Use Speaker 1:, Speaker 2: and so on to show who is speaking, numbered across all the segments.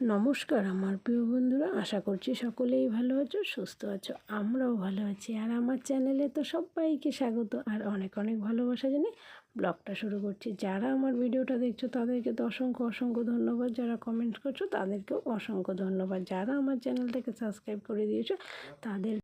Speaker 1: নমস্কার আমার প্রিয় বন্ধুরা, আশা করছি সকলেই ভালো আছো, সুস্থ আছো, আমরাও ভালো আছি। আর আমার চ্যানেলে তো সবাইকে স্বাগত, আর অনেক অনেক ভালোবাসা জানি ব্লগটা শুরু করছি। যারা আমার ভিডিওটা দেখছ, তাদেরকে তো অসংখ্য অসংখ্য ধন্যবাদ। যারা কমেন্ট করছ, তাদেরকেও অসংখ্য ধন্যবাদ। যারা আমার চ্যানেলটাকে সাবস্ক্রাইব করে দিয়েছ, তাদের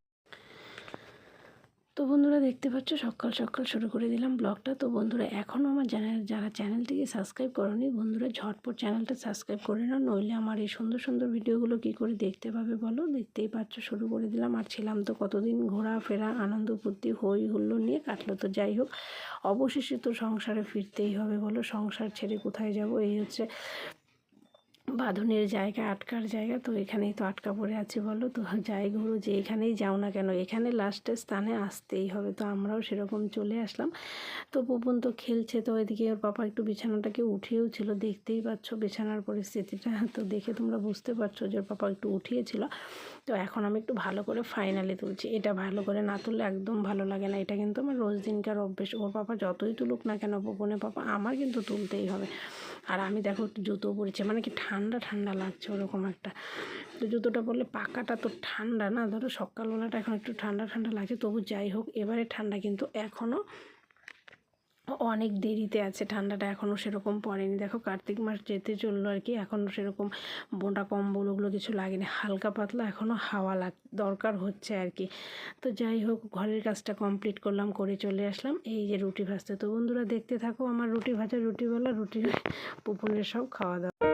Speaker 1: তো বন্ধুরা দেখতে পাচ্ছ, সকাল সকাল শুরু করে দিলাম ব্লগটা। তো বন্ধুরা এখনও আমার চ্যানেল, যারা চ্যানেলটিকে সাবস্ক্রাইব করনি, বন্ধুরা ঝটপট চ্যানেলটা সাবস্ক্রাইব করে নাও, নইলে আমার এই সুন্দর সুন্দর ভিডিওগুলো কি করে দেখতে পাবে বলো? দেখতেই পাচ্ছ, শুরু করে দিলাম। আর ছিলাম তো কতদিন ঘোরাফেরা, আনন্দ ফুর্তি হই হুল্লো নিয়ে কাটলো তো যাই হোক। অবশেষে তো সংসারে ফিরতেই হবে বলো, সংসার ছেড়ে কোথায় যাব? এই হচ্ছে বাঁধনের জায়গা, আটকার জায়গা, তো এখানেই তো আটকা পড়ে আছি বলো। তো যাই ঘুরো যে এখানেই যাও না কেন, এখানে লাস্টের স্থানে আসতেই হবে। তো আমরাও সেরকম চলে আসলাম। তো পুপন তো খেলছে, তো এদিকে ওর পাপা একটু বিছানাটাকে উঠিয়েও ছিল, দেখতেই পাচ্ছ বিছানার পরিস্থিতিটা। তো দেখে তোমরা বুঝতে পারছ যে ওর পাপা একটু উঠিয়েছিল। তো এখন আমি একটু ভালো করে ফাইনালি তুলছি। এটা ভালো করে না তুললে একদম ভালো লাগে না। এটা কিন্তু আমার রোজ দিনকার অভ্যেস। ওর পাপা যতই তুলুক না কেন পুপনের পাপা আমার কিন্তু তুলতেই হবে। আর আমি দেখো একটু জুতো পরেছি মানে কি ঠান্ডা ঠান্ডা লাগছে ওরকম একটা। তো জুতোটা পরলে পাকাটা তো ঠান্ডা না, ধরো সকালবেলাটা এখন একটু ঠান্ডা ঠান্ডা লাগছে, তবু যাই হোক এবারে ঠান্ডা কিন্তু এখনও অনেক দেরিতে আছে, ঠান্ডাটা এখনও সেরকম পড়েনি। দেখো কার্তিক মাস যেতে চলল আর কি, এখনও সেরকম বোঁটা কম্বল ওগুলো কিছু লাগেনি, হালকা পাতলা এখনও হাওয়া লাগ, দরকার হচ্ছে আর কি। তো যাই হোক, ঘরের কাজটা কমপ্লিট করলাম, করে চলে আসলাম, এই যে রুটি ভাজতে। তো বন্ধুরা দেখতে থাকো, আমার রুটি ভাজা রুটিওয়ালা রুটি পুপুনের সব খাওয়া দাওয়া।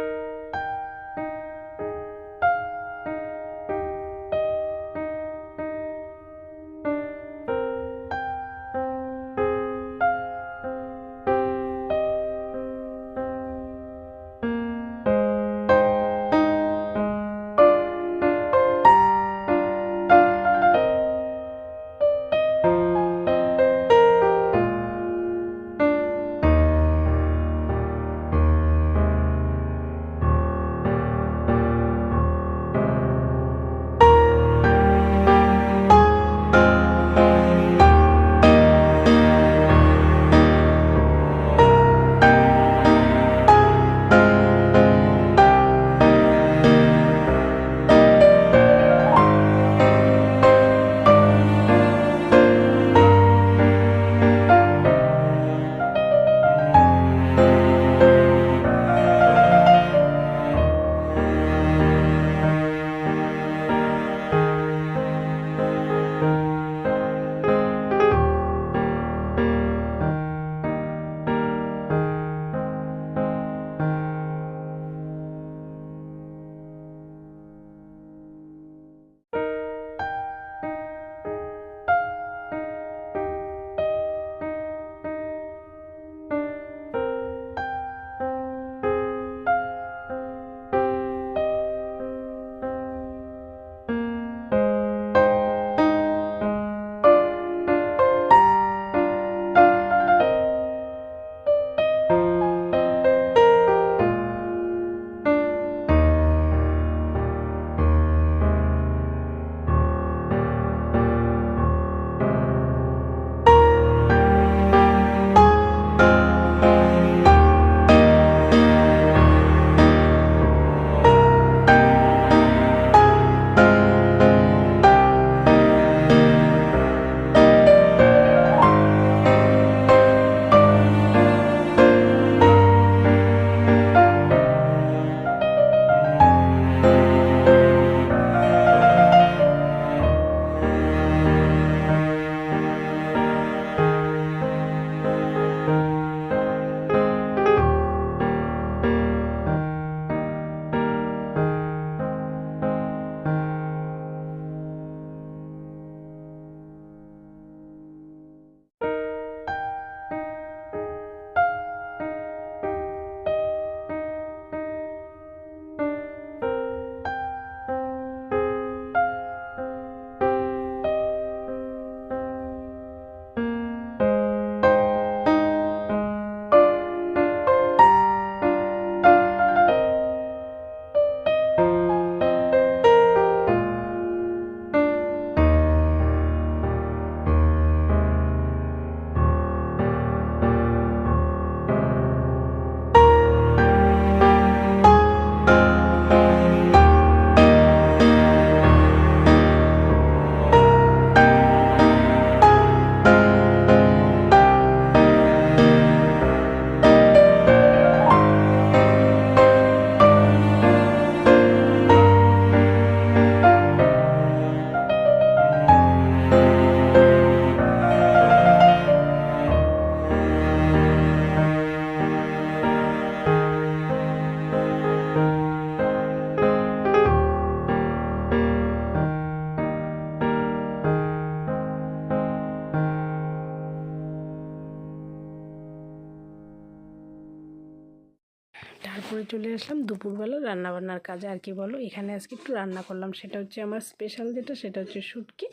Speaker 1: চলে আসলাম দুপুরবেলা রান্নাবান্নার কাজে। আর কি বলো? এখানে আজকে একটু রান্না করলাম। সেটা হচ্ছে আমার স্পেশাল যেটা, সেটা হচ্ছে শুটকি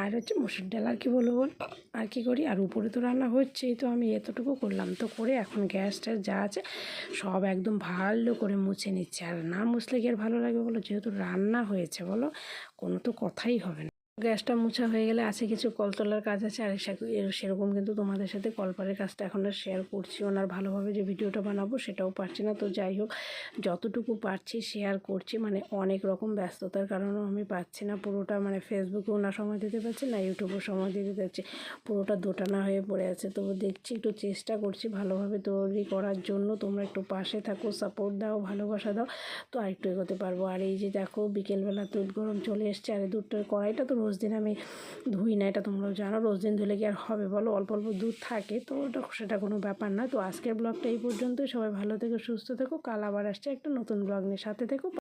Speaker 1: আর হচ্ছে মসুর ডাল। আর কি বলব বল? আর কি করি? আর উপরে তো রান্না হচ্ছেই তো, আমি এতটুকু করলাম। তো করে এখন গ্যাস ট্যাস যা আছে সব একদম ভালো করে মুছে নিচ্ছে। আর না মুছলে কি আর ভালো লাগবে বলো? যেহেতু রান্না হয়েছে বলো, কোনো তো কথাই হবে না। গ্যাসটা মুছা হয়ে গেলে আছে কিছু কল তোলার কাজ আছে, আর সেরকম কিন্তু তোমাদের সাথে কলপারের কাজটা এখন আর শেয়ার করছি ওনার ভালোভাবে যে ভিডিওটা বানাবো সেটাও পারছি না। তো যাই হোক, যতটুকু পারছি শেয়ার করছি মানে অনেক রকম ব্যস্ততার কারণেও আমি পাচ্ছি না, পুরোটা মানে ফেসবুকেও না সময় দিতে পারছি, না ইউটিউবেও সময় দিতে পারছি, পুরোটা দোটানা হয়ে পড়ে আছে। তো দেখছি একটু চেষ্টা করছি ভালোভাবে তৈরি করার জন্য, তোমরা একটু পাশে থাকো সাপোর্ট দাও, ভালোবাসা দাও, তো আর একটু এগোতে পারব। আর এই যে দেখো, বিকেলবেলা দুধ গরম চলে এসছে, আর দুধটার কড়াইটা তো রোজ দিন আমি ধুই না, এটা তোমরাও জানো। রোজ দিন ধুলে কি আর হবে বলো? অল্প অল্প দুধ থাকে, তো ওটা সেটা কোনো ব্যাপার না। তো আজকের ব্লগটা এই পর্যন্তই। সবাই ভালো থেকো, সুস্থ থেকো। কাল আবার আসছে একটা নতুন ব্লগ নিয়ে। সাথে থেকো।